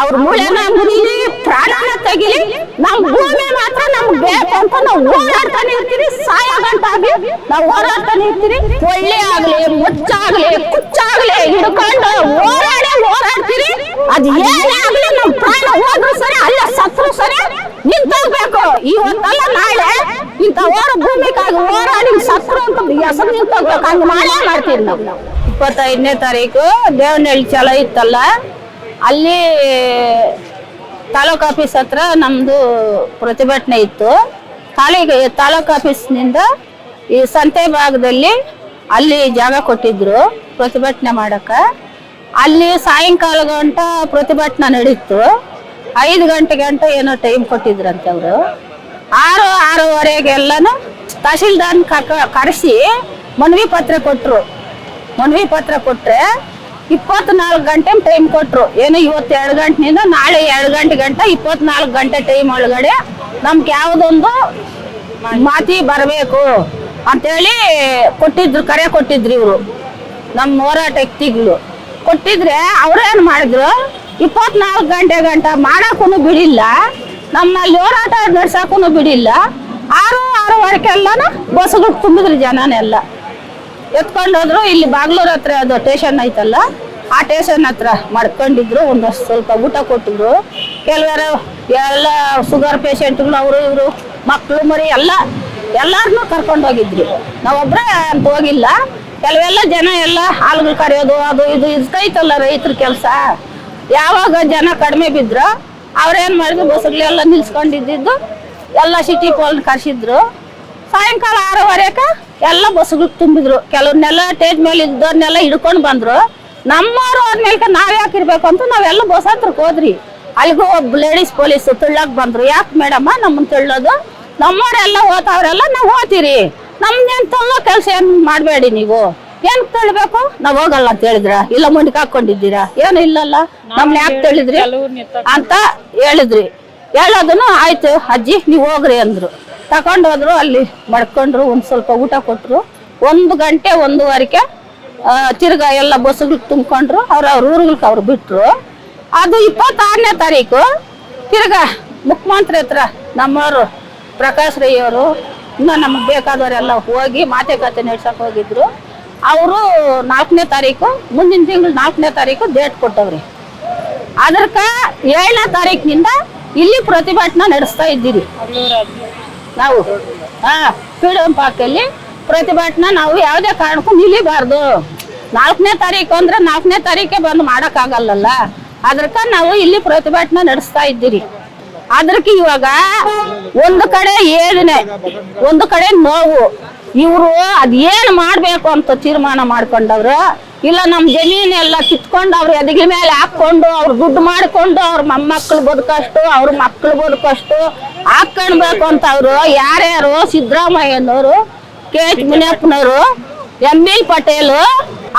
ಅವ್ರ ಮೂಳೆನ ಪ್ರಾಣ ತೆಗಿಲಿ, ನಮ್ ಭೂಮಿ ಮಾತ್ರ ನಮ್ಗೆ ಬೇಕು ಅಂತ ನಾವು ಹೋರಾಡ್ತಾನೆ ಇರ್ತೀವಿ ಸಾಯ ಗಂಟಾಗಿ ನಾವು ಹೋರಾಡ್ತಾನೆ ಇರ್ತೀವಿ. ಒಳ್ಳೆ ಆಗ್ಲಿ, ಮುಚ್ಚಾಗ್ಲಿ, ಕುಚ್ಚಾಗ್ಲಿ, ಹಿಡ್ಕೊಂಡು ಹೋರಾಡಿ ಹೋರಾಡ್ತೀರಿ ಅದು ಏನೇ ಆಗ್ಲಿ ನಮ್ ಪ್ರಾಣ ಹೋದ್ರು ಸರಿ, ಅಲ್ಲ ಸತ್ರು ಸರಿ ನಿಂತೋಗ್ಬೇಕು. ಇವತ್ತಲ್ಲ ನಾಳೆ ಇಂತ ಹೋರ ಭೂಮಿಗಾಗಿ ಹೋರಾಡಿ ಸತ್ರು ಅಂತ ಹೆಸರು ನಿಂತೋಗ್ಬೇಕು. ಹಂಗ ಮಾಡೇ ಮಾಡ್ತೀವಿ ನಾವು. ಇಪ್ಪತ್ತೈದನೇ ತಾರೀಕು ದೇವನಹಳ್ಳಿ ಚಲೋ ಇತ್ತಲ್ಲ? ಅಲ್ಲಿ ತಾಲೂಕು ಆಫೀಸ್ ಹತ್ರ ನಮ್ದು ಪ್ರತಿಭಟನೆ ಇತ್ತು. ತಾಲೂಕ್, ತಾಲೂಕು ಆಫೀಸ್ನಿಂದ ಈ ಸಂತೆ ಭಾಗದಲ್ಲಿ ಅಲ್ಲಿ ಜಾಗ ಕೊಟ್ಟಿದ್ರು ಪ್ರತಿಭಟನೆ ಮಾಡಕ ಅಲ್ಲಿ ಸಾಯಂಕಾಲ ಗಂಟ ಪ್ರತಿಭಟನೆ ನಡೀತು. ಐದು ಗಂಟೆ ಗಂಟ ಏನೋ ಟೈಮ್ ಕೊಟ್ಟಿದ್ರಂತೆ ಅವರು. ಆರು, ಆರೂವರೆಗೆಲ್ಲನೂ ತಹಶೀಲ್ದಾರ್ ಕರೆಸಿ ಮನವಿ ಪತ್ರ ಕೊಟ್ಟರು ಮನವಿ ಪತ್ರ ಕೊಟ್ರೆ ಇಪ್ಪತ್ನಾಲ್ಕು ಗಂಟೆ ಟೈಮ್ ಕೊಟ್ರು. ಏನು ಇವತ್ತು ಎರಡು ಗಂಟೆನಿಂದ ನಾಳೆ ಎರಡು ಗಂಟೆ ಗಂಟ ಇಪ್ಪತ್ನಾಲ್ಕು ಗಂಟೆ ಟೈಮ್ ಒಳಗಡೆ ನಮ್ಗೆ ಯಾವುದೊಂದು ಮಾತಿ ಬರಬೇಕು ಅಂತೇಳಿ ಕೊಟ್ಟಿದ್ರು, ಕರೆ ಕೊಟ್ಟಿದ್ರು ಇವರು. ನಮ್ಮ ಹೋರಾಟ ವ್ಯಕ್ತಿಗಳು. ಕೊಟ್ಟಿದ್ರೆ ಅವರೇನು ಮಾಡಿದ್ರು? ಇಪ್ಪತ್ನಾಲ್ಕು ಗಂಟೆ ಗಂಟ ಮಾಡೋಕ್ಕೂ ಬಿಡಿಲ್ಲ, ನಮ್ಮಲ್ಲಿ ಹೋರಾಟ ನಡ್ಸಕ್ಕೂ ಬಿಡಿಲ್ಲ. ಆರು, ಆರೂವರೆಗೆಲ್ಲನ ಬಸ್ಗಳು ತುಂಬಿದ್ರು ಜನನೆಲ್ಲ. ಎತ್ಕೊಂಡು ಹೋದ್ರು, ಇಲ್ಲಿ ಬಾಗ್ಲೂರ್ ಹತ್ರ ಅದು ಸ್ಟೇಷನ್ ಐತಲ್ಲ ಆ ಟೇಷನ್ ಹತ್ರ ಮಾಡ್ಕೊಂಡಿದ್ರು ಒಂದಷ್ಟು ಸ್ವಲ್ಪ ಊಟ ಕೊಟ್ಟಿದ್ರು. ಕೆಲವರು ಎಲ್ಲ ಶುಗರ್ ಪೇಷಂಟ್ಗಳು ಅವರು ಇವರು ಮಕ್ಕಳು ಮರಿ ಎಲ್ಲ ಎಲ್ಲಾರನ್ನೂ ಕರ್ಕೊಂಡು ಹೋಗಿದ್ರು. ನಾವೊಬ್ಬರ ಅಂತ ಹೋಗಿಲ್ಲ. ಕೆಲವೆಲ್ಲ ಜನ ಎಲ್ಲ ಹಾಲುಗಳು ಕರೆಯೋದು, ಅದು, ಇದು ಇರ್ತೈತಲ್ಲ ರೈತರ ಕೆಲಸ. ಯಾವಾಗ ಜನ ಕಡಿಮೆ ಬಿದ್ರು, ಅವ್ರೇನು ಮಾಡಿದ್ರು ಬಸ್ಗಳೆಲ್ಲ ನಿಲ್ಸ್ಕೊಂಡಿದ್ದು ಎಲ್ಲ ಸಿಟಿ ಪೋಲ್ ಕರ್ಸಿದ್ರು. ಸಾಯಂಕಾಲ ಆರೂವರೆಗೆ ಎಲ್ಲ ಬಸ್ಗಳು ತುಂಬಿದ್ರು. ಕೆಲವ್ರನ್ನೆಲ್ಲ ಟೇಜ್ ಮೇಲೆ ಇದ್ದವ್ರನ್ನೆಲ್ಲ ಹಿಡ್ಕೊಂಡು ಬಂದ್ರು. ನಮ್ಮವ್ರು ಮೇಲೆ ನಾವ್ ಯಾಕೆ ಇರ್ಬೇಕು ಅಂತ ನಾವೆಲ್ಲ ಬಸ್ ಹತ್ರಕ್ಕೆ ಹೋದ್ರಿ. ಅಲ್ಲಿಗೂ ಒಬ್ಬ ಲೇಡೀಸ್ ಪೊಲೀಸ್ ತುಳ್ಳಕ್ ಬಂದ್ರು. ಯಾಕೆ ಮೇಡಮ್ಮ ನಮ್ಮನ್ನ ತುಳ್ಳೋದು ನಮ್ಮವರೆಲ್ಲ ಹೋತಾವ್ರೆಲ್ಲ ನಾವು ಹೋಗ್ತೀರಿ ನಮ್ದೇನ್ ತಳ್ಳೋ ಕೆಲಸ ಏನ್ ಮಾಡಬೇಡಿ ನೀವು? ಏನ್ ತಳ್ಬೇಕು? ನಾವ್ ಹೋಗಲ್ಲ ಅಂತ ಹೇಳಿದ್ರ? ಇಲ್ಲ ಮುಂದಕ್ಕೆ ಹಾಕೊಂಡಿದ್ದೀರಾ? ಏನು ಇಲ್ಲಲ್ಲ? ನಮ್ನ ಯಾಕೆ ತಳಿದ್ರಿ? ಅಂತ ಹೇಳಿದ್ರಿ. ಹೇಳೋದನ್ನು ಆಯ್ತು. ಅಜ್ಜಿ ನೀವು ಹೋಗ್ರಿ ಅಂದ್ರು. ತಗೊಂಡ್ ಹೋದ್ರು ಅಲ್ಲಿ ಮಡ್ಕೊಂಡ್ರು ಒಂದ್ ಸ್ವಲ್ಪ ಊಟ ಕೊಟ್ರು. ಒಂದು ಗಂಟೆ ಒಂದೂವರೆಗೆ ತಿರ್ಗಾ ಎಲ್ಲ ಬಸ್ಗಳು ತುಂಬಿಕೊಂಡ್ರು, ಅವ್ರ ಅವ್ರ ಊರುಗಳಿಗೆ ಅವ್ರು ಬಿಟ್ರು. ಅದು ಇಪ್ಪತ್ತಾರನೇ ತಾರೀಕು. ತಿರ್ಗಾ ಮುಖ್ಯಮಂತ್ರಿ ಹತ್ರ ನಮ್ಮವರು ಪ್ರಕಾಶ್ ರೈ ಅವರು, ಇನ್ನು ನಮಗೆ ಬೇಕಾದವರೆಲ್ಲ ಹೋಗಿ ಮಾತುಕತೆ ನಡ್ಸೋಕೆ ಹೋಗಿದ್ರು. ಅವರು ನಾಲ್ಕನೇ ತಾರೀಕು, ಮುಂದಿನ ತಿಂಗಳು ನಾಲ್ಕನೇ ತಾರೀಕು ಡೇಟ್ ಕೊಟ್ಟವ್ರಿ. ಅದ್ರಕ ಏಳನೇ ತಾರೀಕಿನಿಂದ ಇಲ್ಲಿ ಪ್ರತಿಭಟನೆ ನಡೆಸ್ತಾ ಇದ್ದೀರಿ. ನಾವು ಹಾಂ ಫ್ರೀಡಮ್ ಪಾರ್ಕಲ್ಲಿ ಪ್ರತಿಭಟನೆ ನಾವು ಯಾವುದೇ ಕಾರಣಕ್ಕೂ ನಿಲ್ಲಿಬಾರ್ದು. ನಾಲ್ಕನೇ ತಾರೀಕು ಅಂದ್ರೆ ನಾಲ್ಕನೇ ತಾರೀಕೆ ಬಂದು ಮಾಡೋಕ್ಕಾಗಲ್ಲಲ್ಲ. ಅದಕ್ಕ ನಾವು ಇಲ್ಲಿ ಪ್ರತಿಭಟನೆ ನಡೆಸ್ತಾ ಇದ್ದೀರಿ. ಅದಕ್ಕೆ ಇವಾಗ ಒಂದು ಕಡೆ ಏಳನೆ, ಒಂದು ಕಡೆ ನೋವು. ಇವರು ಅದೇನು ಮಾಡಬೇಕು ಅಂತ ತೀರ್ಮಾನ ಮಾಡ್ಕೊಂಡವ್ರು? ಇಲ್ಲ ನಮ್ಮ ಜಮೀನೆಲ್ಲ ಕಿತ್ಕೊಂಡು ಅವ್ರ ಎದಗಿ ಮೇಲೆ ಹಾಕೊಂಡು ಅವ್ರು ದುಡ್ಡು ಮಾಡ್ಕೊಂಡು ಅವ್ರ ಮೊಮ್ಮಕ್ಳು ಬದುಕಷ್ಟು, ಅವ್ರ ಮಕ್ಳು ಬದುಕಷ್ಟು ಹಾಕ್ಕೊಳ್ಬೇಕು ಅಂತ ಅವರು. ಯಾರ್ಯಾರು ಸಿದ್ದರಾಮಯ್ಯನವರು ಕೆ ಎಚ್ ಮುನಿಯಪ್ಪನವರು ಎಂ ಬಿ ಪಟೇಲ್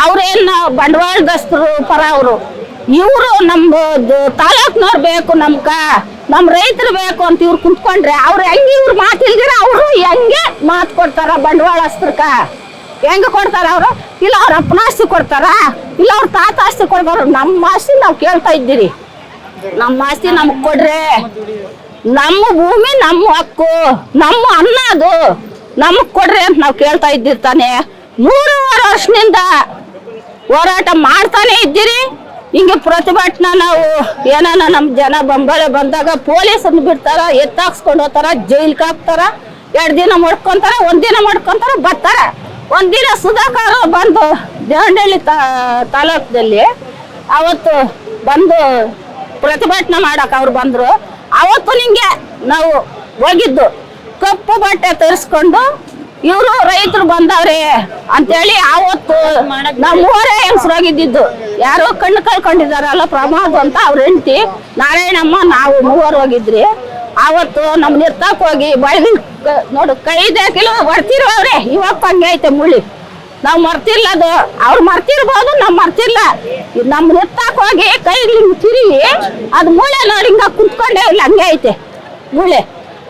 ಅವ್ರೇನು ಬಂಡವಾಳದಸ್ತರು ಪರ ಅವರು. ಇವರು ನಮ್ಮ ತಾಲೂಕ್ನವ್ರು ಬೇಕು ನಮ್ಕ ನಮ್ಮ ರೈತರು ಬೇಕು ಅಂತ ಇವ್ರು ಕುಂತ್ಕೊಂಡ್ರೆ ಅವ್ರು ಹೆಂಗೆ ಇವ್ರು ಮಾತಿಲ್ದಿರ ಅವರು ಹೆಂಗೆ ಮಾತು ಕೊಡ್ತಾರ ಬಂಡವಾಳಸ್ತ್ರಕ್ಕ ಹೆಂಗ ಕೊಡ್ತಾರ ಅವರು? ಇಲ್ಲ ಅವ್ರ ಅಪ್ಪನ ಆಸ್ತಿ ಕೊಡ್ತಾರ, ಇಲ್ಲ ಅವ್ರ ತಾತ ಆಸ್ತಿ ಕೊಡ್ತಾರ ನಮ್ಮ ಆಸ್ತಿ ನಾವು ಕೇಳ್ತಾ ಇದ್ದೀರಿ. ನಮ್ಮ ಆಸ್ತಿ ನಮಗ್ ಕೊಡ್ರಿ, ನಮ್ಮ ಭೂಮಿ ನಮ್ಮ ಹಕ್ಕು, ನಮ್ಮ ಅನ್ನ ಅದು. ನಮಗ್ ಕೊಡ್ರಿ ಅಂತ ನಾವು ಕೇಳ್ತಾ ಇದ್ದಿರ್ತಾನೆ. ಮೂರುವರೆ ವರ್ಷದಿಂದ ಹೋರಾಟ ಮಾಡ್ತಾನೆ ಇದ್ದೀರಿ. ಹಿಂಗೆ ಪ್ರತಿಭಟನಾ ನಾವು ಏನಾನ ನಮ್ಮ ಜನ ಬಂಬಳೆ ಬಂದಾಗ ಪೊಲೀಸನ್ನು ಬಿಡ್ತಾರ, ಎತ್ತಾಕ್ಸ್ಕೊಂಡು ಹೋಗ್ತಾರ ಜೈಲ್ ಹಾಕ್ತಾರ, ಎರಡು ದಿನ ಮಾಡ್ಕೊಂತಾರ ಒಂದಿನ ದಿನ ಮಾಡ್ಕೊಂತಾರ, ಬರ್ತಾರ. ಒಂದಿನ ದಿನ ಸುಧಾಕರ್ ಬಂದು ದೇವನಹಳ್ಳಿ ತಾ, ತಾಲೂಕದಲ್ಲಿ ಅವತ್ತು ಬಂದು ಪ್ರತಿಭಟನೆ ಮಾಡಕ್ ಅವ್ರು ಬಂದ್ರು. ಅವತ್ತು ನಿಂಗೆ ನಾವು ಹೋಗಿದ್ದು. ಕಪ್ಪು ಬಟ್ಟೆ ತರಿಸ್ಕೊಂಡು ಇವರು ರೈತರು ಬಂದವ್ರೆ ಅಂತೇಳಿ ಆವತ್ತು ನಮ್ಮ ಊರೇ ಹೆಂಗ್ಸ್ರಾಗಿದ್ದಿದ್ದು. ಯಾರೋ ಕಣ್ಣು ಕಳ್ಕೊಂಡಿದಾರಲ್ಲ ಪ್ರಮಾದ ಅಂತ ಅವ್ರ ಹೆಂಡತಿ. ನಾರಾಯಣಮ್ಮ, ನಾವು ಮೂವರು ಹೋಗಿದ್ರಿ. ಆವತ್ತು ನಮ್ ನಿರ್ತಾಕ್ ಹೋಗಿ ಬಳ್ಳಿ ನೋಡು, ಕೈದೇ ಕಿಲೋ ಬರ್ತಿರೋವ್ರೆ ಇವಾಗ ಹಂಗೆ ಐತೆ ಮುಳ್ಳಿ. ನಾವು ಮರ್ತಿಲ್ಲ ಅದು ಅವ್ರು ಮರ್ತಿರ್ಬೋದು, ನಾವು ಮರ್ತಿಲ್ಲ ನಮ್ ನಿರ್ತಾಕ್ ಹೋಗಿ ಕೈ ತಿರುಗಿ ಅದು ಮೂಳೆ ನೋಡಿ ಹಿಂಗ ಕುತ್ಕೊಂಡೇ ಇಲ್ಲ, ಹಂಗೆ ಐತೆ. ಮೂಳೆ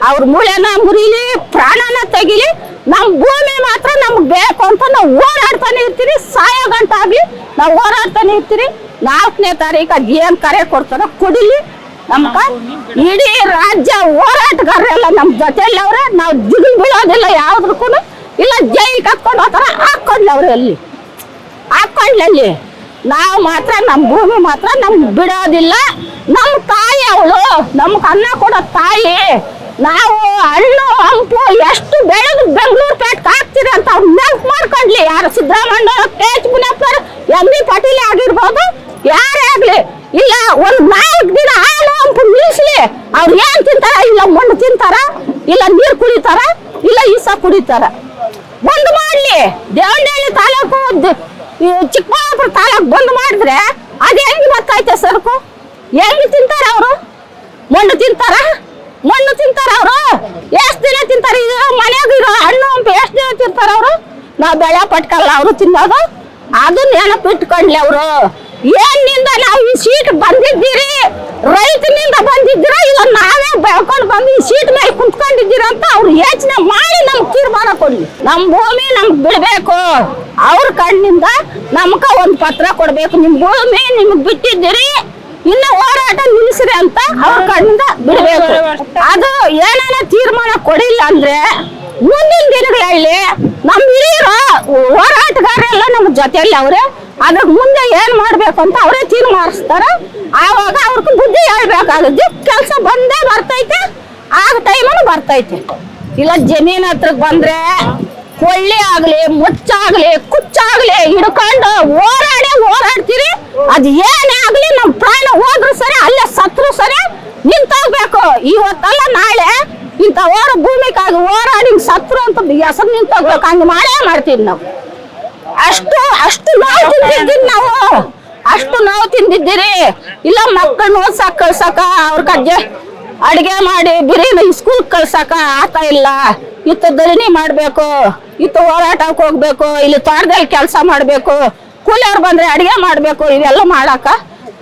ಅವ್ರ ಮೂಳೆನ ಮುರಿಲಿ ಪ್ರಾಣನ ತೆಗಿಲಿ ನಮ್ಮ ಭೂಮಿ ಮಾತ್ರ ನಮ್ಗೆ ಬೇಕು ಅಂತ ನಾವು ಹೋರಾಡ್ತಾನೆ ಇರ್ತೀರಿ ಸಾಯೋ ಗಂಟ ಆಗ್ಲಿ ನಾವು ಹೋರಾಡ್ತಾನೆ ಇರ್ತೀರಿ ನಾಲ್ಕನೇ ತಾರೀಕು ಅದ್ ಏನ್ ಕರೆ ಕೊಡ್ತಾರೋ ಕೊಡಿಲಿ. ನಮ್ಗ ಇಡೀ ರಾಜ್ಯ ಹೋರಾಟಗಾರರೆಲ್ಲ ನಮ್ ಜೊತೆಯಲ್ಲಿ ಅವ್ರೆ. ನಾವು ಜಿಗಿಲ್ ಬೀಳೋದಿಲ್ಲ ಯಾವ್ದಕ್ಕೂ ಇಲ್ಲ ಜೈಲಿಗೆ ಕತ್ಕೊಂಡು ಹೋಗ್ತಾರ ಹಾಕೊಂಡ್ಲಿ ಅವ್ರೆ ಅಲ್ಲಿ. ಹಾಕೊಂಡ್ಲಿ ಅಲ್ಲಿ ನಾವು ಮಾತ್ರ ನಮ್ಮ ಭೂಮಿ ಮಾತ್ರ ನಮ್ಗೆ ಬಿಡೋದಿಲ್ಲ. ನಮ್ಮ ತಾಯಿ ಅವಳು, ನಮ್ಗೆ ಅನ್ನ ಕೊಡೋ ತಾಯಿ. ನಾವು ಹಣ್ಣು, ಹಂಪು ಎಷ್ಟು ಬೆಳೆದು ಬೆಂಗಳೂರು ಪೇಟ್ ಹಾಕ್ತೀರಿ ಅಂತ ಅವ್ರು ನೆನ್ಪು ಮಾಡ್ಕೊಂಡ್ಲಿ. ಯಾರು ಸಿದ್ದರಾಮಣ್ಣ ಕೆ ಎಚ್ ಮುನಿಯಪ್ಪರ್ ಎಂ ಬಿ ಪಾಟೀಲ್ ಆಗಿರ್ಬೋದು, ಯಾರೇ ಆಗ್ಲಿ. ಇಲ್ಲ ಒಂದು ನಾಲ್ಕು ದಿನ ಹಾಲು, ಹಂಪು ನಿಲ್ಲಿಸ್ಲಿ ಅವ್ರು ಏನ್ ತಿಂತಾರ? ಇಲ್ಲ ಮಣ್ಣು ತಿಂತಾರ? ಇಲ್ಲ ನೀರು ಕುಡಿತಾರ? ಇಲ್ಲ ಈಸ ಕುಡಿತಾರ? ಬಂದ್ ಮಾಡ್ಲಿ. ದೇವನಹಳ್ಳಿ ತಾಲೂಕು ಚಿಕ್ಕಬಳ್ಳಾಪುರ ತಾಲೂಕು ಬಂದ್ ಮಾಡಿದ್ರೆ ಅದು ಹೆಂಗ್ ಬರ್ತೈತೆ ಸರಕು? ಹೆಂಗ್ ತಿಂತಾರ ಅವರು? ಮಣ್ಣು ತಿಂತಾರ? ಮಣ್ಣು ತಿಂತಾರ ಅವರು. ಎಷ್ಟ್ ದಿನ ತಿಂತಾರ? ಈಗ ಮನ್ಯಾಗ ಇರೋ ಹಣ್ಣು, ಹಂಪಿ ಎಷ್ಟ್ ದಿನ ತಿಂತಾರ ಅವರು? ನಾವ್ ಬೆಳೆ ಪಟ್ಕಲ್ಲ ಅವರು ತಿನ್ನೋದು. ಅದು ನೆನಪಿಟ್ಕೊಂಡ್ಲಿ ಅವರು. ಏನಿಂದ ನಾವು ಈ ಸೀಟ್ ಬಂದಿದ್ದೀರಿ? ರೈತನಿಂದ ಬಂದಿದ್ದೀರ? ಇಲ್ಲ ನಾವೇ ಬೆಳ್ಕೊಂಡು ಬಂದು ಈ ಸೀಟ್ ಮೇಲೆ ಕುಂತ್ಕೊಂಡಿದ್ದೀರ ಅಂತ ಅವ್ರು ಯೋಚನೆ ಮಾಡಿ ನಮ್ಗೆ ತೀರ್ಮಾನ ಕೊಡ್ಲಿ. ನಮ್ಮ ಭೂಮಿ ನಮ್ಗೆ ಬಿಡಬೇಕು. ಅವ್ರ ಕಣ್ಣಿಂದ ನಮ್ಗೆ ಒಂದು ಪತ್ರ ಕೊಡ್ಬೇಕು. ನಿಮ್ಮ ಭೂಮಿ ನಿಮ್ಗೆ ಬಿಟ್ಟಿದ್ದೀರಿ. ಇನ್ನ ಹೋರಾಟ ನಿಲ್ಲಿಸ್ರಿ ಅಂತ ಅವ್ರ ಕಣ್ಣಿಂದ ಬಿಡಬೇಕು. ಅದು ಏನಾನ ತೀರ್ಮಾನ ಕೊಡಿಲ್ಲ ಅಂದ್ರೆ ಮುಂದಿನ ದಿನಗಳಲ್ಲಿ ನಮ್ ಹಿರಿಯರು ಹೋರಾಟಗಾರರೆಲ್ಲ ನಮ್ಮ ಜೊತೆಯಲ್ಲಿ ಅವ್ರೆ ಅದ್ರ ಮುಂದೆ ಏನ್ ಮಾಡ್ಬೇಕು ಅಂತ ಅವರೇ ತೀರ್ಮಾನಿಸ್ತಾರ. ಆವಾಗ ಅವ್ರಿಗೆ ಬುದ್ಧಿ ಹೇಳ್ಬೇಕಾಗುತ್ತೆ. ಕೆಲಸ ಬಂದೇ ಬರ್ತೈತೆ ಆಗ ಟೈಮಲ್ಲಿ ಬರ್ತೈತೆ. ಇಲ್ಲ ಜಮೀನ್ ಹತ್ರಕ್ ಬಂದ್ರೆ ಕೊಳ್ಳಿ ಆಗ್ಲಿ ಮುಚ್ಚಾಗ್ಲಿ ಕುಚ್ಚಾಗ್ಲಿ ಹಿಡ್ಕೊಂಡು ಹೋರಾಡಿ ಹೋರಾಡ್ತೀರಿ. ಅದ್ ಏನೇ ಆಗ್ಲಿ ನಮ್ ಪ್ರಾಣ ಹೋದ್ರು ಸರಿ, ಅಲ್ಲೇ ಸತ್ರು ಸರಿ ನಿಂತೋಗ್ಬೇಕು. ಇವತ್ತಲ್ಲ ನಾಳೆ ಇಂತ ಹೋರ ಭೂಮಿಗಾಗಿ ಹೋರಾಡಿ ಸತ್ರು ಅಂತ ಹೆಸರು ನಿಂತೋಗ್ಬೇಕು. ಹಂಗ ಮಾಡೇ ಮಾಡ್ತೀವಿ ನಾವು. ಅಷ್ಟು ಅಷ್ಟು ನೋವು ತಿಂದಿದ್ದೀವಿ ನಾವು. ಅಷ್ಟು ನೋವು ತಿಂದಿದ್ದೀರಿ. ಇಲ್ಲ ಮಕ್ಕಳು ಓದ್ಸಕ್ ಕಳ್ಸಕ ಅವ್ರ ಕಜ್ಜೆ. ಅಡಿಗೆ ಮಾಡಿ ಬಿರಿಯಾನಿ ಸ್ಕೂಲ್ ಕಳ್ಸಕ ಆತ ಇಲ್ಲ. ಇತ್ತ ಮಾಡಬೇಕು ಮಾಡ್ಬೇಕು, ಇತ್ತ ಹೋರಾಟಕ್ಕೆ ಹೋಗ್ಬೇಕು, ಇಲ್ಲಿ ತೋಟದಲ್ಲಿ ಕೆಲಸ ಮಾಡಬೇಕು. ಕೂಲಿಯವ್ರು ಬಂದ್ರೆ ಅಡುಗೆ ಮಾಡಬೇಕು, ಇವೆಲ್ಲ ಮಾಡಾಕ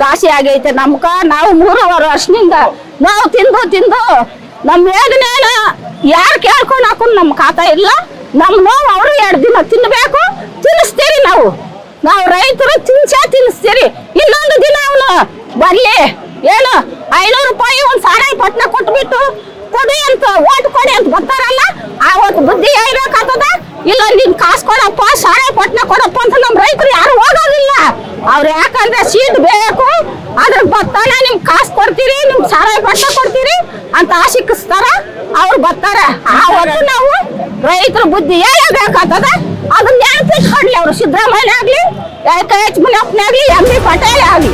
ಕಾಸಿ ಆಗೈತೆ. ನಮ್ಕ ನಾವು ಮೂರುವರೆ ವರ್ಷದಿಂದ ನಾವು ತಿಂದು ತಿಂದು ನಮ್ಮ ವೇದನೆನ ಯಾರು ಕೇಳ್ಕೊಂಡು ಹಾಕೊಂಡು ನಮ್ಮ ಖಾತಾ ಇಲ್ಲ. ನಮ್ಮ ನೋವು ಅವರು ಎರಡು ದಿನ ತಿನ್ನಬೇಕು ತಿನ್ನಿಸ್ತೀರಿ ನಾವು. ನಾವು ರೈತರು ತಿನ್ಸ ತಿನ್ನಿಸ್ತೀರಿ. ಇನ್ನೊಂದು ದಿನ ಅವನು ಬರ್ಲಿ. ಏನು ಐನೂರು ರೂಪಾಯಿ ಒಂದು ಸಾರಾಯಿ ಪಟ್ನ ಕೊಟ್ಬಿಟ್ಟು ಕೊಡಿ ಅಂತ ಓಟ್ ಕೊಡಿ ಅಂತ ಬರ್ತಾರಲ್ಲ ಒಂದು ಬುದ್ಧಿ ಹೇಳ್ಬೇಕಾಗ್ತದ ಇಲ್ಲ, ನಿನ್ ಕಾಸು ಕೊಡಪ್ಪ ಸಾರಾಯಿ ಪಟ್ನ ಕೊಡಪ್ಪ ಅಂತ ನಮ್ಮ ರೈತರು ಯಾರು ಹೋಗೋದಿಲ್ಲ. ಅವ್ರು ಯಾಕಂದ್ರೆ ಸೀಟ್ ಬೇಕು, ಅದ್ರ ಬರ್ತಾನೆ ನಿಮ್ ಕಾಸು ಕೊಡ್ತೀರಿ, ನಿಮ್ ಸಾರಾಯಿ ಪಟ್ನ ಕೊಡ್ತೀರಿ ಅಂತ ಆಶಿಕ್ಸ್ತಾರ ಅವ್ರು ಬರ್ತಾರ. ಆವತ್ತು ನಾವು ರೈತರ ಬುದ್ಧಿ ಹೇಳಬೇಕಾಗ್ತದ ಅದನ್ನ ನೆನಪಿಟ್ಕೊಡ್ಲಿ ಅವರು? ಸಿದ್ದರಾಮಯ್ಯ ಆಗ್ಲಿ ಎಚ್ ಮುನಿಯಪ್ಪನೇ ಆಗ್ಲಿ, ಎಂ ಬಿ ಪಟೇಲ್ ಆಗ್ಲಿ.